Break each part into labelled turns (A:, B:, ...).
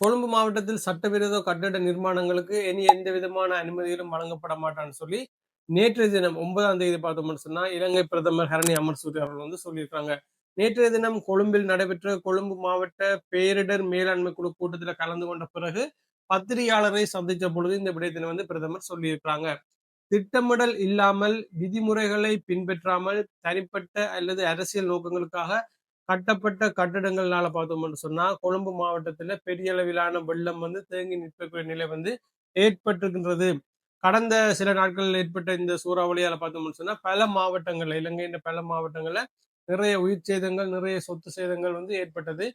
A: கொழும்பு மாவட்டத்தில் சட்டவிரோத கட்டட நிர்மாணங்களுக்கு இனி எந்த விதமான அனுமதிகளும் வழங்கப்பட மாட்டான்னு சொல்லி நேற்றைய தினம் ஒன்பதாம் தேதி பார்த்தோம்னு சொன்னா இலங்கை பிரதமர் ஹரணி அமர்சூரி அவர்கள் வந்து சொல்லியிருக்காங்க. நேற்றைய தினம் கொழும்பில் நடைபெற்ற கொழும்பு மாவட்ட பேரிடர் மேலாண்மை குழு கூட்டத்தில் கலந்து கொண்ட பிறகு பத்திரிகையாளரை சந்தித்த பொழுது இந்த விடயத்தினை வந்து பிரதமர் சொல்லியிருக்காங்க திட்டமிடல் இல்லாமல் விதிமுறைகளை பின்பற்றாமல் தனிப்பட்ட அல்லது அரசியல் நோக்கங்களுக்காக கட்டப்பட்ட கட்டடங்கள்னால பார்த்தோம்னு சொன்னா கொழும்பு மாவட்டத்துல பெரிய அளவிலான வெள்ளம் வந்து தேங்கி நிற்கக்கூடிய நிலை வந்து ஏற்பட்டிருக்கின்றது. கடந்த சில நாட்களில் ஏற்பட்ட இந்த சூறாவளியால பார்த்தோம்னு சொன்னா பல மாவட்டங்கள்ல இலங்கையின் பல மாவட்டங்கள்ல நிறைய உயிர் சேதங்கள் நிறைய சொத்து சேதங்கள் வந்து ஏற்பட்டது.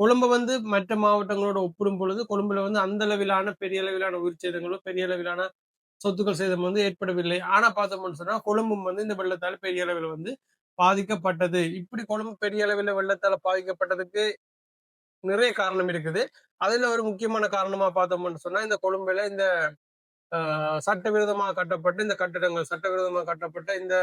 A: கொழும்பு வந்து மற்ற மாவட்டங்களோட ஒப்பிடும் பொழுது கொழும்புல வந்து அந்த அளவிலான பெரிய அளவிலான உயிர் சேதங்களோ பெரிய அளவிலான சொத்துக்கள் சேதம் வந்து ஏற்படவில்லை. ஆனா பார்த்தோம்னு சொன்னா கொழும்பும் வந்து இந்த வெள்ளத்தால பெரிய அளவில் வந்து பாதிக்கப்பட்டது. இப்படி கொழும்பு பெரிய அளவில் வெள்ளத்தால பாதிக்கப்பட்டதுக்கு நிறைய காரணம் இருக்குது. அதுல ஒரு முக்கியமான காரணமா பார்த்தோம்னு சொன்னா இந்த கொழும்புல இந்த சட்டவிரோதமாக கட்டப்பட்ட இந்த கட்டடங்கள் சட்டவிரோதமாக கட்டப்பட்ட இந்த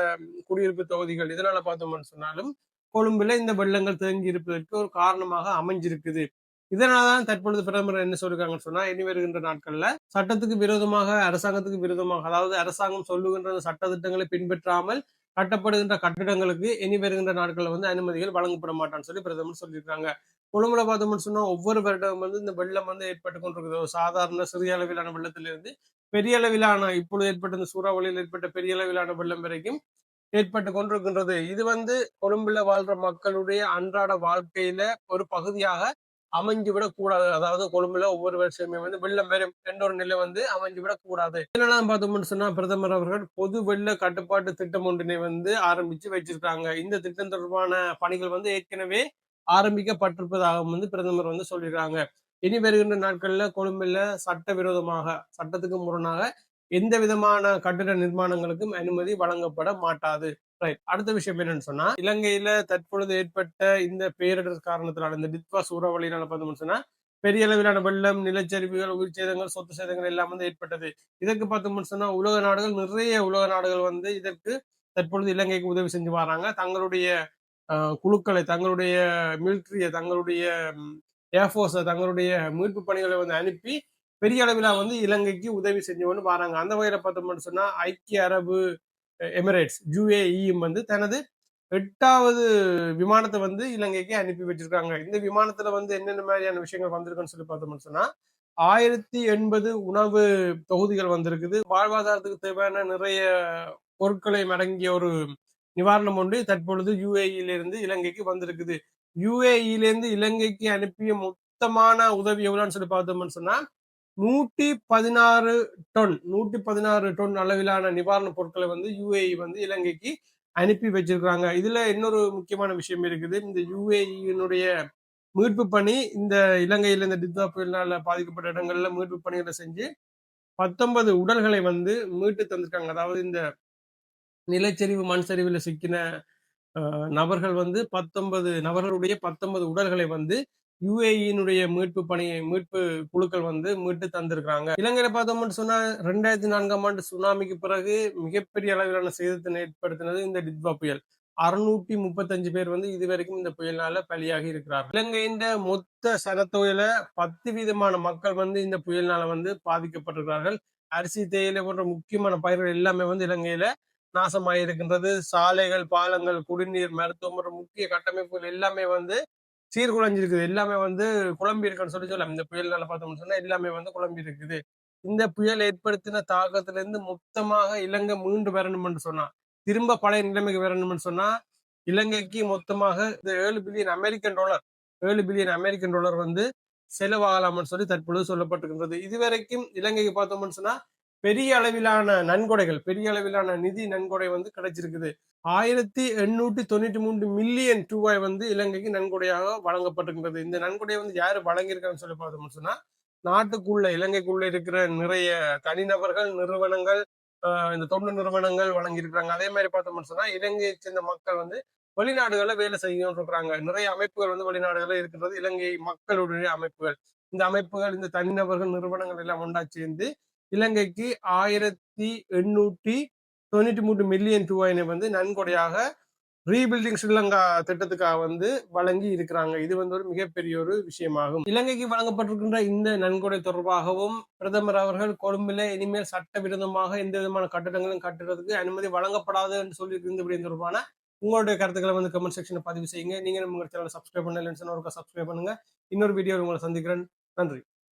A: குடியிருப்பு தொகுதிகள் இதனால பார்த்தோம்னு சொன்னாலும் கொழும்புல இந்த வெள்ளங்கள் தேங்கி இருப்பதற்கு ஒரு காரணமாக அமைஞ்சிருக்குது. இதனாலதான் தற்பொழுது பிரதமர் என்ன சொல்லிருக்காங்கன்னு சொன்னா இனி வருகின்ற நாட்கள்ல சட்டத்துக்கு விரோதமாக அரசாங்கத்துக்கு விரோதமாக அதாவது அரசாங்கம் சொல்லுகின்ற சட்ட திட்டங்களை பின்பற்றாமல் கட்டப்படுகின்ற கட்டிடங்களுக்கு இனி வருகின்ற நாட்களில் வந்து அனுமதிகள் வழங்கப்பட மாட்டான்னு சொல்லி பிரதமர் சொல்லியிருக்காங்க. கொழும்புல பார்த்தோம்னு சொன்னா ஒவ்வொரு வருடம் வந்து இந்த வெள்ளம் வந்து ஏற்பட்டு கொண்டிருக்குது. ஒரு சாதாரண சிறிய அளவிலான வெள்ளத்திலிருந்து பெரிய அளவிலான இப்பொழுது ஏற்பட்ட இந்த சூறாவளியில் ஏற்பட்ட பெரிய அளவிலான வெள்ளம் வரைக்கும் ஏற்பட்டு கொண்டிருக்கின்றது. இது வந்து கொழும்புல வாழ்ற மக்களுடைய அன்றாட வாழ்க்கையில ஒரு பகுதியாக அமைஞ்சு விடக்கூடாது அதாவது கொழும்புல ஒவ்வொரு வருஷமே வந்து வெள்ளம் வரும். என்ற ஒரு நிலை வந்து அமைஞ்சு விடக்கூடாது கூடாது. என்னெல்லாம் பார்த்தோம்னு சொன்னா பிரதமர் அவர்கள் பொது வெள்ள கட்டுப்பாட்டு திட்டம் ஒன்றினை வந்து ஆரம்பிச்சு வச்சிருக்காங்க. இந்த திட்டம் தொடர்பான பணிகள் வந்து ஏற்கனவே ஆரம்பிக்கப்பட்டிருப்பதாகவும் வந்து பிரதமர் வந்து சொல்லியிருக்காங்க. இனி வருகின்ற நாட்கள்ல கொழும்புல சட்ட விரோதமாக சட்டத்துக்கு முரணாக எந்த விதமான கட்டிட நிர்மாணங்களுக்கும் அனுமதி வழங்கப்பட மாட்டாது. ரைட் அடுத்த விஷயம் என்னன்னு சொன்னா இலங்கையில தற்பொழுது ஏற்பட்ட இந்த பேரிடர் காரணத்தினால இந்த டித்வா சூறாவளியினால பார்த்தோம்னு சொன்னா பெரிய அளவிலான வெள்ளம் நிலச்சரிவுகள் உயிர் சேதங்கள் சொத்து சேதங்கள் எல்லாம் வந்து ஏற்பட்டது. இதற்கு பார்த்தோம்னு சொன்னா உலக நாடுகள் நிறைய உலக நாடுகள் வந்து இதற்கு தற்பொழுது இலங்கைக்கு உதவி செஞ்சு வராங்க. தங்களுடைய குழுக்களை தங்களுடைய மிலிட்ரியை தங்களுடைய ஏர்ஃபோர்ஸை தங்களுடைய மீட்பு பணிகளை வந்து அனுப்பி பெரிய அளவில் வந்து இலங்கைக்கு உதவி செஞ்சோன்னு வராங்க. அந்த வகையில் பார்த்தோம்னு சொன்னால் ஐக்கிய அரபு எமிரேட்ஸ் யுஏஇயும் வந்து தனது எட்டாவது விமானத்தை வந்து இலங்கைக்கு அனுப்பி வச்சிருக்காங்க. இந்த விமானத்துல வந்து என்னென்ன மாதிரியான விஷயங்கள் வந்திருக்குன்னு சொல்லி பார்த்தோம்னு சொன்னா ஆயிரத்தி எண்பது உணவு தொகுதிகள் வந்திருக்குது. வாழ்வாதாரத்துக்கு தேவையான நிறைய பொருட்களை அடங்கிய ஒரு நிவாரணம் ஒன்று தற்பொழுது யுஏஇலிருந்து இலங்கைக்கு வந்திருக்குது. யுஏஇலேருந்து இலங்கைக்கு அனுப்பிய மொத்தமான உதவி எவ்வளோன்னு சொல்லி பார்த்தோம்னு சொன்னா நூற்றி பதினாறு டொன் நூற்றி பதினாறு டொன் அளவிலான நிவாரணப் பொருட்களை வந்து யுஏஇ வந்து இலங்கைக்கு அனுப்பி வச்சிருக்கிறாங்க. இதுல இன்னொரு முக்கியமான விஷயம் இருக்குது. இந்த யுஏஇனுடைய மீட்பு பணி இந்த இலங்கையில் இந்த டித்தா புயலினால பாதிக்கப்பட்ட இடங்கள்ல மீட்பு பணிகளை செஞ்சு பத்தொன்பது உடல்களை வந்து மீட்டு தந்திருக்காங்க. அதாவது இந்த நிலச்சரிவு மண் சரிவில் சிக்கின நபர்கள் வந்து பத்தொன்பது நபர்களுடைய பத்தொன்பது உடல்களை வந்து யுஏஇனுடைய மீட்பு பணியை மீட்பு குழுக்கள் வந்து மீட்டு தந்திருக்கிறாங்க. இலங்கையில பார்த்தோம்னு சொன்னா ரெண்டாயிரத்தி நான்காம் ஆண்டு சுனாமிக்கு பிறகு மிகப்பெரிய அளவிலான சேதத்தை ஏற்படுத்தினது இந்த டித்வா புயல். அறுநூற்றி முப்பத்தஞ்சு பேர் வந்து இதுவரைக்கும் இந்த புயல்னால பலியாகி இருக்கிறார் இலங்கையின் மொத்த சனத்தொகையில பத்து விதமான மக்கள் வந்து இந்த புயல்னால வந்து பாதிக்கப்பட்டிருக்கிறார்கள். அரிசி தேயிலை போன்ற முக்கியமான பயிர்கள் எல்லாமே வந்து இலங்கையில நாசமாயிருக்கின்றது. சாலைகள் பாலங்கள் குடிநீர் மருத்துவம் போன்ற முக்கிய கட்டமைப்புகள் எல்லாமே வந்து சீர்குலைஞ்சிருக்குது. எல்லாமே வந்து குழம்பி இருக்குன்னு சொல்லி சொல்லலாம். இந்த புயல்னால பார்த்தோம்னு சொன்னா எல்லாமே வந்து குழம்பி இருக்குது இந்த புயல் ஏற்படுத்தின தாக்கத்துல இருந்து மொத்தமாக இலங்கை மீண்டு வரணும்னு சொன்னா திரும்ப பழைய நிலைமைக்கு வரணும்னு சொன்னா இலங்கைக்கு மொத்தமாக இந்த ஏழு பில்லியன் அமெரிக்கன் டாலர் ஏழு பில்லியன் அமெரிக்கன் டாலர் வந்து செலவாகலாம்னு சொல்லி தற்பொழுது சொல்லப்பட்டிருக்கின்றது. இதுவரைக்கும் இலங்கைக்கு பார்த்தோம்னு சொன்னா பெரிய அளவிலான நன்கொடைகள் பெரிய அளவிலான நிதி நன்கொடை வந்து கிடைச்சிருக்குது. ஆயிரத்தி எண்ணூற்றி தொண்ணூற்றி மூன்று மில்லியன் ரூபாய் வந்து இலங்கைக்கு நன்கொடையாக வழங்கப்பட்டிருக்கிறது. இந்த நன்கொடையை வந்து யாரு வழங்கியிருக்காங்கன்னு சொல்லி பார்த்தோம்னு சொன்னா நாட்டுக்குள்ள இலங்கைக்குள்ள இருக்கிற நிறைய தனிநபர்கள் நிறுவனங்கள் இந்த தொண்டு நிறுவனங்கள் வழங்கியிருக்கிறாங்க. அதே மாதிரி பார்த்தோம்னு சொன்னா இலங்கையை சேர்ந்த மக்கள் வந்து வெளிநாடுகளில் வேலை செய்யணும் இருக்கிறாங்க. நிறைய அமைப்புகள் வந்து வெளிநாடுகளில் இருக்கிறது இலங்கை மக்களுடைய அமைப்புகள். இந்த அமைப்புகள் இந்த தனிநபர்கள் நிறுவனங்கள் எல்லாம் ஒன்றா சேர்ந்து இலங்கைக்கு ஆயிரத்தி எண்ணூற்றி தொண்ணூற்றி மூன்று மில்லியன் ரூபாயினை வந்து நன்கொடையாக ரீபில்டிங் ஸ்ரீலங்கா திட்டத்துக்காக வந்து வழங்கி இருக்கிறாங்க. இது வந்து ஒரு மிகப்பெரிய ஒரு விஷயமாகும். இலங்கைக்கு வழங்கப்பட்டிருக்கின்ற இந்த நன்கொடை தொடர்பாகவும் பிரதமர் அவர்கள் கொழும்பில் இனிமேல் சட்டவிரோதமாக எந்த விதமான கட்டடங்களும் கட்டுறதுக்கு அனுமதி வழங்கப்படாது என்று சொல்லி இருந்த தொடர்பான உங்களுடைய கருத்துக்களை வந்து கமெண்ட் செக்ஷனில் பதிவு செய்யுங்க. நீங்கள் உங்கள் சேனலை சப்ஸ்கிரைப் பண்ணலன்னு சொன்னா சப்ஸ்கிரைப் பண்ணுங்க. இன்னொரு வீடியோ உங்களை சந்திக்கிறேன். நன்றி.